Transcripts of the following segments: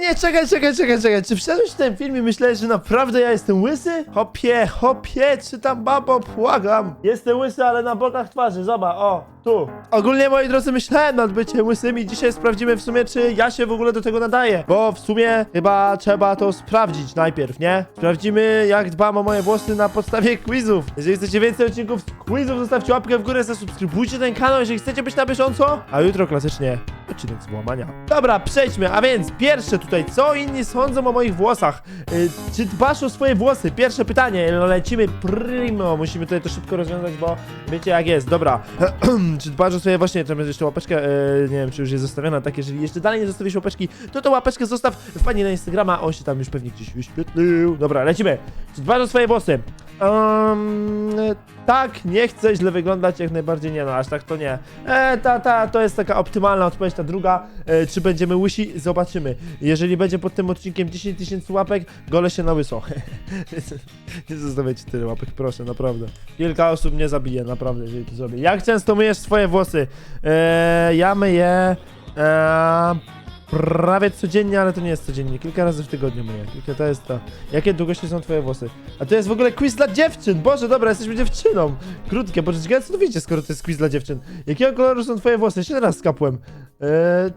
Nie, czekaj, czekaj, czekaj, czekaj. Czy wszedłeś w ten film i myślałeś, że naprawdę ja jestem łysy? Hopie, hopie, czy tam babo, błagam. Jestem łysy, ale na bokach twarzy, zobacz, o, tu. Ogólnie, moi drodzy, myślałem nad byciem łysym i dzisiaj sprawdzimy w sumie, czy ja się w ogóle do tego nadaję. Bo w sumie chyba trzeba to sprawdzić najpierw, nie? Sprawdzimy, jak dbam o moje włosy na podstawie quizów. Jeżeli chcecie więcej odcinków z quizów, zostawcie łapkę w górę, zasubskrybujcie ten kanał, jeżeli chcecie być na bieżąco. A jutro klasycznie odcinek z łamania. Dobra, przejdźmy, a więc pierwsze tutaj, co inni sądzą o moich włosach? Y, czy dbasz o swoje włosy? Pierwsze pytanie, no lecimy primo, musimy tutaj to szybko rozwiązać, bo wiecie jak jest, dobra. czy dbasz o swoje, właśnie, tam jest jeszcze łapeczka, y, nie wiem, czy już jest zostawiona, tak, jeżeli jeszcze dalej nie zostawisz łapeczki, to to łapeczkę zostaw, wpadnij na Instagrama, on się tam już pewnie gdzieś wyświetlił. Dobra, lecimy. Czy dbasz o swoje włosy? Um, tak, nie chcę źle wyglądać, jak najbardziej nie, no aż tak to nie. E, ta, ta, to jest taka optymalna odpowiedź, ta druga. E, czy będziemy łysi? Zobaczymy. Jeżeli będzie pod tym odcinkiem 10 tysięcy łapek, gole się na łyso. nie zostawiajcie tyle łapek, proszę, naprawdę. Kilka osób mnie zabije, naprawdę, jeżeli to zrobię. Jak często myjesz swoje włosy? E, ja myję... E, Prawie codziennie, ale to nie jest codziennie. Kilka razy w tygodniu myję. Kilka to jest to. Jakie długości są twoje włosy? A to jest w ogóle quiz dla dziewczyn! Boże, dobra, jesteśmy dziewczyną! Krótkie, ciekawe co to wiecie, skoro to jest quiz dla dziewczyn. Jakiego koloru są twoje włosy? Jeszcze raz skapłem. Eee,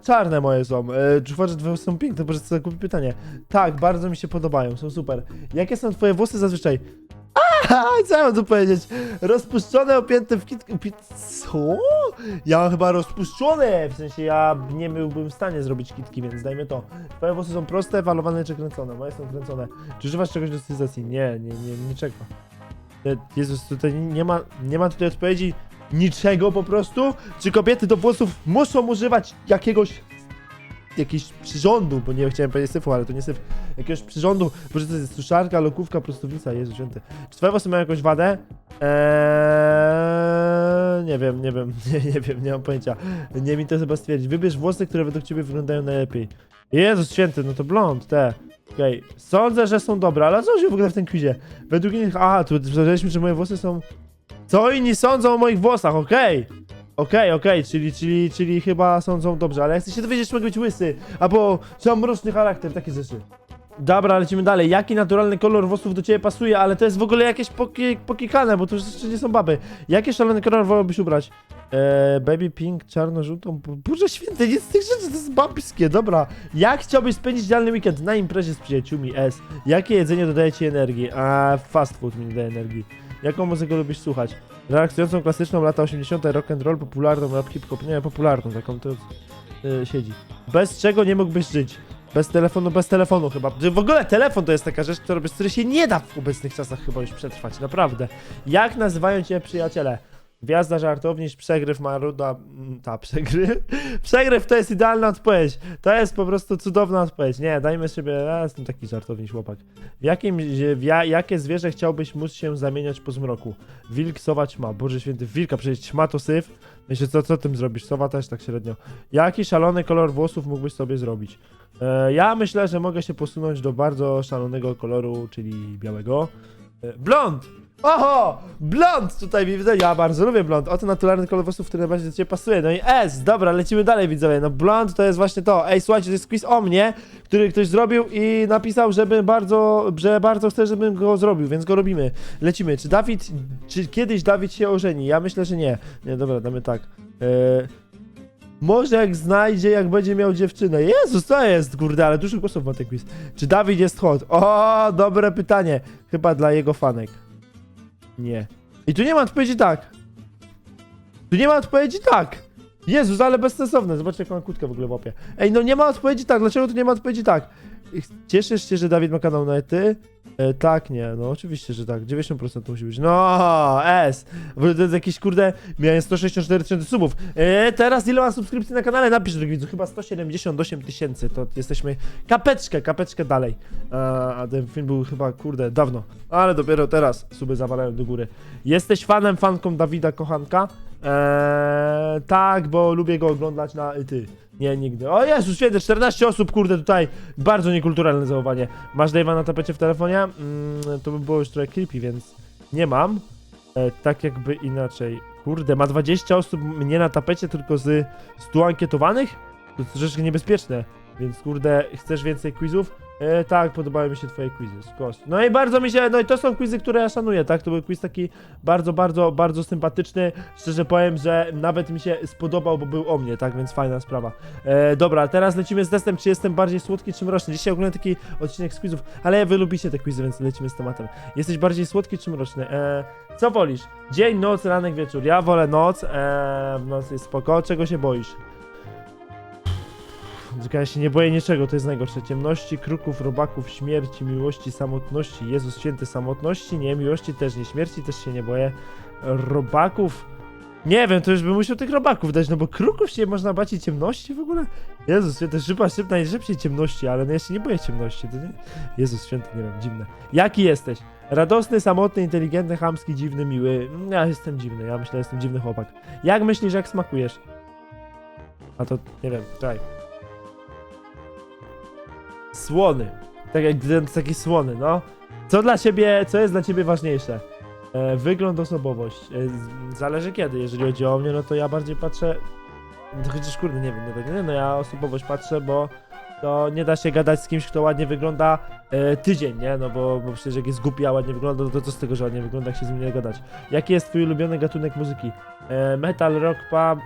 czarne moje są. Eee, czy uważasz, że twoje włosy są piękne? Boże, co za głupie pytanie. Tak, bardzo mi się podobają, są super. Jakie są twoje włosy zazwyczaj? Aha, co ja mam powiedzieć? Rozpuszczone, opięte w kitkę. Opi... Co? Ja mam chyba rozpuszczone, w sensie ja nie byłbym w stanie zrobić kitki, więc dajmy to. Twoje włosy są proste, falowane czy kręcone? Moje są kręcone. Czy używasz czegoś do stylizacji? Nie, nie, nie, niczego. E, Jezus, tutaj nie ma, nie ma tutaj odpowiedzi niczego po prostu? Czy kobiety do włosów muszą używać jakiegoś jakiś przyrządu, bo nie chciałem powiedzieć syfu, ale to nie syf, jakiegoś przyrządu, może to jest suszarka, lokówka, prostownica, Jezu święty. Czy twoje włosy mają jakąś wadę? Eee, nie wiem, nie wiem, nie, nie wiem, nie mam pojęcia. Nie mi to chyba stwierdzić. Wybierz włosy, które według ciebie wyglądają najlepiej. Jezus święty, no to blond, te. Okej, sądzę, że są dobre, ale co się w ogóle w tym quizie? Według innych, aha, tu sprawdzaliśmy, że moje włosy są... Co inni sądzą o moich włosach, okej. Okej, okej, czyli, czyli, czyli chyba sądzą dobrze, ale chcę się dowiedzieć, czy mogę być łysy, albo czy mam mroczny charakter, takie rzeczy. Dobra, lecimy dalej. Jaki naturalny kolor włosów do ciebie pasuje, ale to jest w ogóle jakieś poki pokikane, bo to już jeszcze nie są baby. Jaki szalony kolor wolałbyś ubrać? Eee, baby pink, czarno-żółtą. Boże święty, nic z tych rzeczy, to jest babskie, dobra. Jak chciałbyś spędzić idealny weekend na imprezie z przyjaciółmi? S. Jakie jedzenie dodaje ci energii? A fast food mi daje energii. Jaką muzykę lubisz słuchać? Relaksującą, klasyczną, lata 80. rock and roll, popularną, rap hip-hop, nie, popularną, taką to yy, siedzi. Bez czego nie mógłbyś żyć? Bez telefonu, bez telefonu chyba. W ogóle telefon to jest taka rzecz, która, bez której się nie da w obecnych czasach chyba już przetrwać, naprawdę. Jak nazywają cię przyjaciele? Gwiazda żartowniś, przegryw maruda... mm, Ta, przegryw? Przegryw to jest idealna odpowiedź. To jest po prostu cudowna odpowiedź. Nie, dajmy sobie... Ja jestem taki żartowniś chłopak. W jakim... W ja, jakie zwierzę chciałbyś móc się zamieniać po zmroku? Wilk, sowa, ćma. Boże święty, wilka, przecież ćma to syf. Myślę, co, co tym zrobisz? Sowa też tak średnio. Jaki szalony kolor włosów mógłbyś sobie zrobić? E, ja myślę, że mogę się posunąć do bardzo szalonego koloru, czyli białego. E, blond! Oho! Blond tutaj mi widzę. Ja bardzo lubię blond. Oto naturalny kolor włosów, który najbardziej do ciebie pasuje. No i S, dobra, lecimy dalej, widzowie. No blond to jest właśnie to. Ej, słuchajcie, to jest quiz o mnie, który ktoś zrobił i napisał, żeby bardzo, że bardzo chce, żebym go zrobił, więc go robimy. Lecimy. Czy Dawid, czy kiedyś Dawid się ożeni? Ja myślę, że nie. Nie, dobra, damy tak. Eee, może jak znajdzie, jak będzie miał dziewczynę. Jezus, co jest, kurde, ale dużo głosów ma ten quiz. Czy Dawid jest hot? O, dobre pytanie. Chyba dla jego fanek. Nie. I tu nie ma odpowiedzi tak. Tu nie ma odpowiedzi tak. Jezus, ale bezsensowne. Zobaczcie, jaką mam kłódkę w ogóle łapie. Ej, no nie ma odpowiedzi tak. Dlaczego tu nie ma odpowiedzi tak? Cieszysz się, że Dawid ma kanał na ety? E, tak, nie, no oczywiście, że tak. 90% to musi być. No, S. W ogóle to jest jakiś kurde. Miałem 164 tysięcy subów. E, teraz ile mam subskrypcji na kanale? Napisz, drogi widzu. Chyba 178 tysięcy. To jesteśmy kapeczkę, kapeczkę dalej. A, a ten film był chyba, kurde, dawno. Ale dopiero teraz suby zawalają do góry. Jesteś fanem, fanką Dawida Kochanka? Eee, tak, bo lubię go oglądać na y, ty. Nie, nigdy. O Jezus święty, 14 osób, kurde, tutaj. Bardzo niekulturalne zachowanie. Masz Dave'a na tapecie w telefonie? Mm, to by było już trochę creepy, więc nie mam. E, tak jakby inaczej. Kurde, ma 20 osób nie na tapecie, tylko z 100 ankietowanych? To jest troszeczkę niebezpieczne. Więc kurde, chcesz więcej quizów? E, tak, podobały mi się twoje quizy, skos. No i bardzo mi się, no i to są quizy, które ja szanuję, tak? To był quiz taki bardzo, bardzo, bardzo sympatyczny. Szczerze powiem, że nawet mi się spodobał, bo był o mnie, tak? Więc fajna sprawa. E, dobra, teraz lecimy z testem, czy jestem bardziej słodki, czy mroczny. Dzisiaj ogólnie taki odcinek z quizów, ale wy lubicie te quizy, więc lecimy z tematem. Jesteś bardziej słodki, czy mroczny? E, co wolisz? Dzień, noc, ranek, wieczór. Ja wolę noc, e, w nocy jest spoko. Czego się boisz? Tylko Ja się nie boję niczego, to jest najgorsze. Ciemności, kruków, robaków, śmierci, miłości, samotności. Jezus święty samotności, nie, miłości też nie, śmierci też się nie boję. Robaków. Nie wiem, to już bym musiał tych robaków dać, no bo kruków się można bać i ciemności w ogóle? Jezus święty, szyba szyb najszybciej ciemności, ale no ja się nie boję ciemności, to nie... Jezus święty, nie wiem, dziwne. Jaki jesteś? Radosny, samotny, inteligentny, chamski, dziwny, miły. Ja jestem dziwny, ja myślę, że jestem dziwny chłopak. Jak myślisz, jak smakujesz? A to, nie wiem, czekaj. Słony. Tak jak taki słony, no. Co dla ciebie, co jest dla ciebie ważniejsze? E, wygląd, osobowość. E, zależy kiedy. Jeżeli chodzi o mnie, no to ja bardziej patrzę. Chociaż kurde, nie wiem, no, nie, no ja osobowość patrzę, bo to nie da się gadać z kimś, kto ładnie wygląda e, tydzień, nie? No bo, bo przecież jak jest głupi, a ładnie wygląda, no to co z tego, że ładnie wygląda, jak się z nim nie gadać. Jaki jest twój ulubiony gatunek muzyki? E, metal, rock, pop,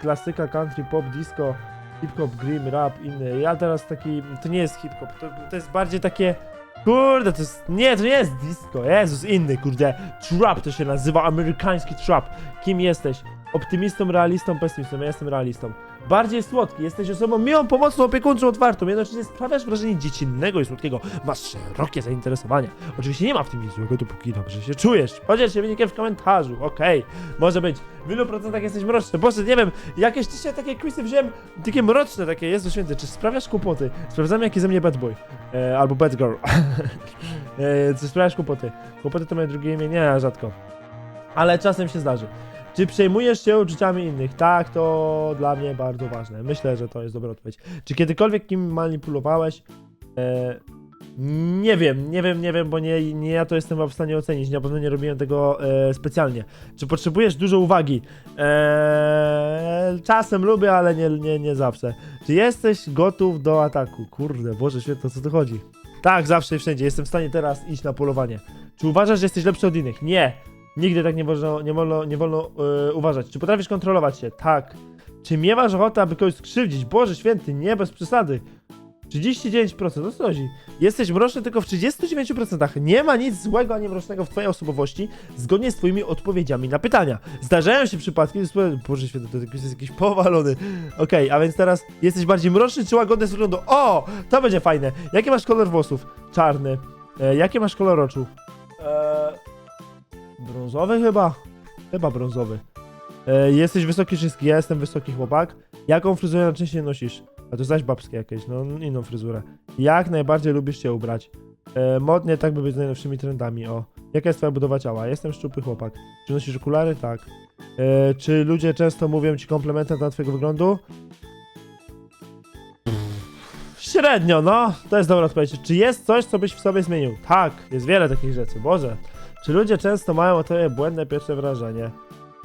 klasyka, country, pop, disco, hip-hop, grim, rap, inny. Ja teraz taki, to nie jest hip-hop, to, to jest bardziej takie, kurde, to jest, nie, to nie jest disco, Jezus, inny, kurde, trap to się nazywa, amerykański trap. Kim jesteś? Optymistą, realistą, pesymistą, ja jestem realistą. Bardziej słodki, jesteś osobą miłą, pomocną, opiekuńczą, otwartą, jednocześnie sprawiasz wrażenie dziecinnego i słodkiego, masz szerokie zainteresowania. Oczywiście nie ma w tym nic złego, dopóki dobrze się czujesz. Podziel się wynikiem w komentarzu, okej, może być. W ilu procentach jesteś mroczny? Boże, nie wiem, jakieś dzisiaj takie quizy wziąłem, takie mroczne, takie, Jezu Święty, czy sprawiasz kłopoty? Sprawdzamy, jaki ze mnie bad boy, e, albo bad girl. e, czy sprawiasz kłopoty? Kłopoty to moje drugie imię, nie, rzadko. Ale czasem się zdarzy. Czy przejmujesz się uczuciami innych? Tak, to dla mnie bardzo ważne. Myślę, że to jest dobra odpowiedź. Czy kiedykolwiek kim manipulowałeś? E, nie wiem, nie wiem, nie wiem, bo nie, nie ja to jestem w stanie ocenić. Na pewno nie robiłem tego e, specjalnie. Czy potrzebujesz dużo uwagi? E, czasem lubię, ale nie, nie, nie zawsze. Czy jesteś gotów do ataku? Kurde, Boże świetno, co tu chodzi? Tak, zawsze i wszędzie. Jestem w stanie teraz iść na polowanie. Czy uważasz, że jesteś lepszy od innych? Nie. Nigdy tak nie wolno, nie wolno, nie wolno e, uważać. Czy potrafisz kontrolować się? Tak. Czy miewasz ochotę, aby kogoś skrzywdzić? Boże święty, nie, bez przesady. 39%, o co chodzi? Jesteś mroczny tylko w 39%. Nie ma nic złego ani mrocznego w twojej osobowości, zgodnie z twoimi odpowiedziami na pytania. Zdarzają się przypadki, sporo- Boże święty, to jest jakiś powalony. Okej, a więc teraz jesteś bardziej mroczny czy łagodny z wyglądu? O, to będzie fajne. Jaki masz kolor włosów? Czarny. E, masz kolor oczu? E, brązowy chyba? Chyba brązowy. E, jesteś wysoki wszystki, ja jestem wysoki chłopak. Jaką fryzurę najczęściej nosisz? A to zaś babskie jakieś, no inną fryzurę. Jak najbardziej lubisz się ubrać? E, modnie tak by być z najnowszymi trendami, o. Jaka jest twoja budowa ciała? Jestem szczupły chłopak. Czy nosisz okulary? Tak. E, czy ludzie często mówią ci komplementy na twojego wyglądu? Średnio, no. To jest dobra odpowiedź. Czy jest coś, co byś w sobie zmienił? Tak, jest wiele takich rzeczy, Boże. Czy ludzie często mają o tobie błędne pierwsze wrażenie?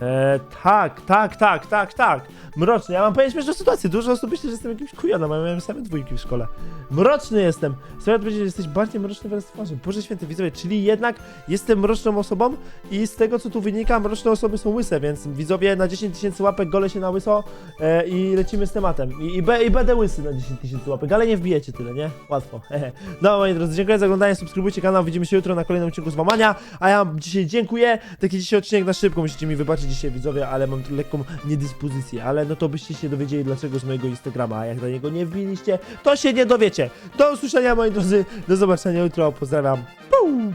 E, tak, tak, tak, tak, tak. Mroczny. Ja mam powiem śmieszną sytuację. Dużo osób myśli, że jestem jakimś kujonem, a ja miałem same dwójki w szkole. Mroczny jestem. Chcę odpowiedzieć, że jesteś bardziej mroczny wraz z twarzy. Boże święty, widzowie, czyli jednak jestem mroczną osobą i z tego, co tu wynika, mroczne osoby są łyse, więc widzowie na 10 tysięcy łapek gole się na łyso e, i lecimy z tematem. I, i, be, I będę łysy na 10 tysięcy łapek, ale nie wbijecie tyle, nie? Łatwo. No, moi drodzy, dziękuję za oglądanie, subskrybujcie kanał, widzimy się jutro na kolejnym odcinku Złamania, a ja dzisiaj dziękuję. Taki dzisiaj odcinek na szybko, musicie mi wybaczyć dzisiaj widzowie, ale mam lekką niedyspozycję, ale no to byście się dowiedzieli dlaczego z mojego Instagrama, a jak na niego nie wbiliście, to się nie dowiecie. Do usłyszenia moi drodzy, do zobaczenia jutro, pozdrawiam. Pum!